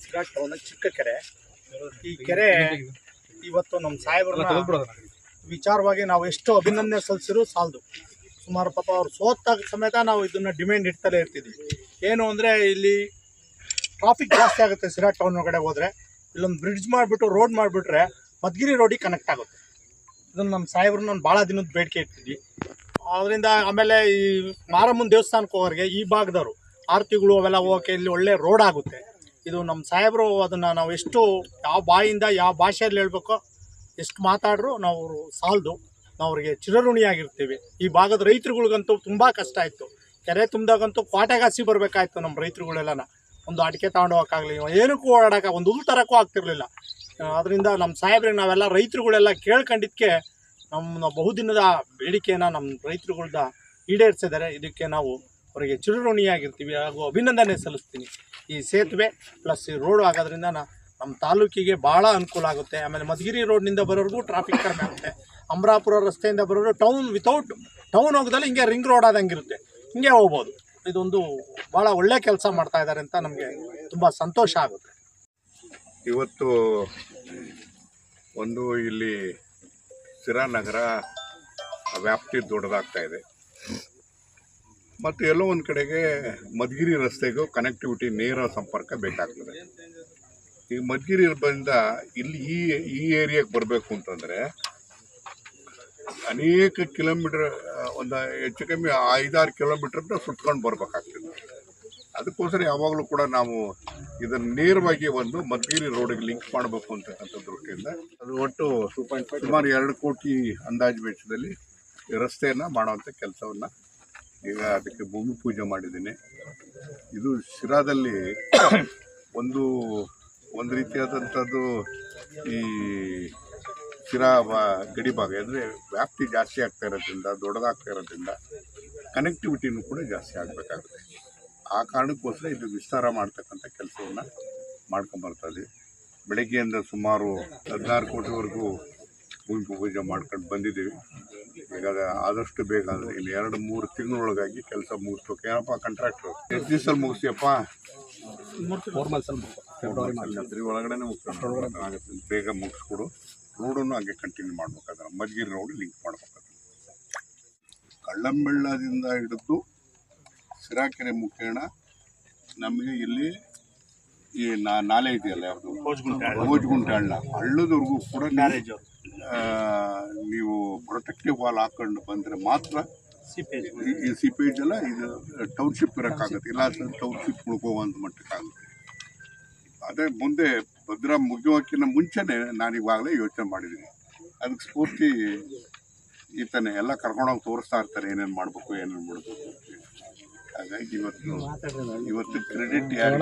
ಸಿರಾಟ್ town ಚಿಕ್ಕ ಕೆರೆ ಈ ಕೆರೆ ಇವತ್ತು ನಮ್ಮ ಸಾಹೇಬರ ವಿಚಾರವಾಗಿ ನಾವು ಎಷ್ಟು ಅಭಿನಂದನೆ ಸಲ್ಲಿಸಿದ್ರು ಸಾಲದು ಸುಮಾರು ಪಾಪ ಅವ್ರು ಸೋತಾಗ ಸಮೇತ ನಾವು ಇದನ್ನ ಡಿಮ್ಯಾಂಡ್ ಇಡ್ತಲೇ ಇರ್ತಿದ್ವಿ ಏನು ಅಂದರೆ ಇಲ್ಲಿ ಟ್ರಾಫಿಕ್ ಜಾಸ್ತಿ ಆಗುತ್ತೆ ಸಿರಾ ಟೌನ್ ಒಳಗಡೆ ಹೋದರೆ ಇಲ್ಲೊಂದು ಬ್ರಿಡ್ಜ್ ಮಾಡಿಬಿಟ್ಟು ರೋಡ್ ಮಾಡಿಬಿಟ್ರೆ ಮದ್ಗಿರಿ ರೋಡಿಗೆ ಕನೆಕ್ಟ್ ಆಗುತ್ತೆ. ಇದನ್ನು ನಮ್ಮ ಸಾಹೇಬ್ರು ನಾನು ಭಾಳ ದಿನದ ಬೇಡಿಕೆ ಇಟ್ಟಿದ್ವಿ. ಅದರಿಂದ ಆಮೇಲೆ ಈ ಮಾರಮ್ಮನ ದೇವಸ್ಥಾನಕ್ಕೆ ಹೋಗೋರಿಗೆ ಈ ಭಾಗದವರು, ಆರತಿಗಳು ಅವೆಲ್ಲ ಹೋಗೋಕೆ ಇಲ್ಲಿ ಒಳ್ಳೆ ರೋಡ್ ಆಗುತ್ತೆ. ಇದು ನಮ್ಮ ಸಾಹೇಬರು ಅದನ್ನು ನಾವು ಎಷ್ಟು ಯಾವ ಬಾಯಿಂದ ಯಾವ ಭಾಷೆಯಲ್ಲಿ ಹೇಳ್ಬೇಕೋ ಎಷ್ಟು ಮಾತಾಡ್ರು ನಾವು ಸಾಲದು. ನಾವು ಅವ್ರಿಗೆ ಚಿರಋಣಿಯಾಗಿರ್ತೀವಿ. ಈ ಭಾಗದ ರೈತರುಗಳಿಗಂತೂ ತುಂಬ ಕಷ್ಟ ಆಯಿತು. ಕೆರೆ ತುಂಬಿದಾಗಂತೂ ಕ್ವಾಟೆಗಾಸಿ ಬರಬೇಕಾಯ್ತು ನಮ್ಮ ರೈತರುಗಳೆಲ್ಲನ. ಒಂದು ಅಡಿಕೆ ತಗೊಂಡು ಹೋಗೋಕ್ಕಾಗಲಿ ಏನಕ್ಕೂ ಓಡಾಡೋಕೆ, ಒಂದು ಹುಲ್ ತರಕ್ಕೂ ಆಗ್ತಿರ್ಲಿಲ್ಲ. ಅದರಿಂದ ನಮ್ಮ ಸಾಹೇಬ್ರಿಗೆ ನಾವೆಲ್ಲ ರೈತರುಗಳೆಲ್ಲ ಕೇಳ್ಕೊಂಡಿದ್ದಕ್ಕೆ ನಮ್ಮ ಬಹುದಿನದ ಬೇಡಿಕೆಯನ್ನು ನಮ್ಮ ರೈತರುಗಳ್ದ ಈಡೇರಿಸಿದ್ದಾರೆ. ಇದಕ್ಕೆ ನಾವು ಅವರಿಗೆ ಚಿರಋಣಿಯಾಗಿರ್ತೀವಿ. ಹಾಗೂ ಅಭಿನಂದನೆ ಸಲ್ಲಿಸ್ತೀನಿ. ಈ ಸೇತುವೆ ಪ್ಲಸ್ ಈ ರೋಡು ಆಗೋದ್ರಿಂದ ನಮ್ಮ ತಾಲೂಕಿಗೆ ಭಾಳ ಅನುಕೂಲ ಆಗುತ್ತೆ. ಆಮೇಲೆ ಮಧುಗಿರಿ ರೋಡ್ನಿಂದ ಬರೋರಿಗೂ ಟ್ರಾಫಿಕ್ ಕಡಿಮೆ ಆಗುತ್ತೆ. ಅಮರಾಪುರ ರಸ್ತೆಯಿಂದ ಬರೋರು ಟೌನ್ ವಿತೌಟ್ ಟೌನ್ ಹೋಗ್ದಲ್ಲಿ ಹಿಂಗೆ ರಿಂಗ್ ರೋಡ್ ಆದಂಗೆ ಇರುತ್ತೆ ಹಿಂಗೆ ಹೋಗ್ಬೋದು. ಇದೊಂದು ಭಾಳ ಒಳ್ಳೆ ಕೆಲಸ ಮಾಡ್ತಾ ಇದ್ದಾರೆ ಅಂತ ನಮಗೆ ತುಂಬ ಸಂತೋಷ ಆಗುತ್ತೆ. ಇವತ್ತು ಒಂದು ಇಲ್ಲಿ ಸಿರಾನಗರ ವ್ಯಾಪ್ತಿ ದೊಡ್ಡದಾಗ್ತಾ ಇದೆ. ಮತ್ತು ಎಲ್ಲೋ ಒಂದು ಕಡೆಗೆ ಮಧುಗಿರಿ ರಸ್ತೆಗೂ ಕನೆಕ್ಟಿವಿಟಿ ನೇರ ಸಂಪರ್ಕ ಬೇಕಾಗ್ತದೆ. ಈ ಮಧುಗಿರಿ ಬಂದ ಇಲ್ಲಿ ಈ ಈ ಏರಿಯಾಗೆ ಬರಬೇಕು ಅಂತಂದರೆ ಅನೇಕ ಕಿಲೋಮೀಟರ್ ಒಂದು ಹೆಚ್ಚು ಕಮ್ಮಿ ಐದಾರು ಕಿಲೋಮೀಟ್ರನ್ನ ಸುತ್ಕೊಂಡು ಬರಬೇಕಾಗ್ತದೆ. ಅದಕ್ಕೋಸ್ಕರ ಯಾವಾಗಲೂ ಕೂಡ ನಾವು ಇದನ್ನು ನೇರವಾಗಿ ಒಂದು ಮಧುಗಿರಿ ರೋಡಿಗೆ ಲಿಂಕ್ ಮಾಡಬೇಕು ಅಂತಕ್ಕಂಥ ದೃಷ್ಟಿಯಿಂದ. ಅದು ಒಟ್ಟು ಸುಮಾರು ಎರಡು ಕೋಟಿ ಅಂದಾಜು ವೆಚ್ಚದಲ್ಲಿ ರಸ್ತೆಯನ್ನು ಮಾಡುವಂಥ ಕೆಲಸವನ್ನು ಈಗ ಅದಕ್ಕೆ ಭೂಮಿ ಪೂಜೆ ಮಾಡಿದ್ದೀನಿ. ಇದು ಶಿರಾದಲ್ಲಿ ಒಂದು ಒಂದು ರೀತಿಯಾದಂಥದ್ದು ಈ ಶಿರಾ ಗಡಿ ಭಾಗ ಅಂದರೆ ವ್ಯಾಪ್ತಿ ಜಾಸ್ತಿ ಆಗ್ತಾ ಇರೋದ್ರಿಂದ ದೊಡ್ಡದಾಗ್ತಾ ಇರೋದ್ರಿಂದ ಕನೆಕ್ಟಿವಿಟಿನೂ ಕೂಡ ಜಾಸ್ತಿ ಆಗಬೇಕಾಗುತ್ತೆ. ಆ ಕಾರಣಕ್ಕೋಸ್ಕರ ಇದು ವಿಸ್ತಾರ ಮಾಡ್ತಕ್ಕಂಥ ಕೆಲಸವನ್ನು ಮಾಡ್ಕೊಂಬರ್ತಾ ಇದ್ದೀವಿ ಬೆಳಗ್ಗೆಯಿಂದ ಸುಮಾರು ಹದಿನಾರು ಕೋಟಿವರೆಗೂ ಭೂಮಿ ಪೂಜೆ ಮಾಡ್ಕೊಂಡು ಬಂದಿದ್ದೀವಿ. ಈಗ ಆದಷ್ಟು ಬೇಗ ಅಂದರೆ ಇಲ್ಲಿ ಎರಡು ಮೂರು ತಿಂಗಳೊಳಗಾಗಿ ಕೆಲಸ ಮುಗಿಸ್ಬೇಕು. ಏನಪ್ಪ ಕಾಂಟ್ರಾಕ್ಟ್ರು ಎಷ್ಟು ದಿವಸದಲ್ಲಿ ಮುಗಿಸ್ತೀಯಪ್ಪ? ಅದ್ರ ಒಳಗಡೆ ಮುಗಿಸ್ಕೊಂಡು ಬೇಗ ಮುಗಿಸ್ಕೊಡು. ರೋಡನ್ನು ಹಾಗೆ ಕಂಟಿನ್ಯೂ ಮಾಡ್ಬೇಕಾದ್ರೆ ಮಧುಗಿರಿ ರೋಡ್ ಲಿಂಕ್ ಮಾಡ್ಬೇಕಾದ್ರೆ. ಕಳ್ಳಂಬೆಳ್ಳದಿಂದ ಹಿಡಿದು ಸಿರಾಕೆರೆ ಮುಖೇಣ ನಮಗೆ ಇಲ್ಲಿ ಈ ನಾ- ನಾಲೆ ಇದೆಯಲ್ಲ ಯಾವುದು? ಭೋಜಗುಂಟೆ ಹಳ್ಳ. ಹಳ್ಳದವರೆಗೂ ಕೂಡ ನೀವು, ಪ್ರೊಟೆಕ್ಟಿವ್ ವಾಲ್ ಹಾಕೊಂಡು ಬಂದರೆ ಮಾತ್ರ ಈ- ಈ ಸಿಪೇಜ್ ಎಲ್ಲ ಇದು ಟೌನ್ಶಿಪ್ ಇರೋಕ್ಕಾಗುತ್ತೆ. ಇಲ್ಲ ಟೌನ್ಶಿಪ್ ಉಳ್ಕೋವಂತ ಮಟ್ಟಕ್ಕಾಗುತ್ತೆ. ಅದೇ ಮುಂದೆ ಭದ್ರಾ ಮುಗಿಯೋಕ್ಕಿಂತ ಮುಂಚೆನೆ ನಾನು ಇವಾಗಲೇ ಯೋಚನೆ ಮಾಡಿದ್ದೀನಿ. ಅದಕ್ಕೆ ಸ್ಫೂರ್ತಿ ಈತನೇ ಎಲ್ಲ ಕರ್ಕೊಂಡೋಗಿ ತೋರಿಸ್ತಾ ಇರ್ತಾರೆ ಏನೇನು ಮಾಡಬೇಕು ಏನೇನು ಮಾಡಬೇಕು ಹಾಗಾಗಿ ಇವತ್ತು ಇವತ್ತು ಕ್ರೆಡಿಟ್ ಯಾರಿಗೆ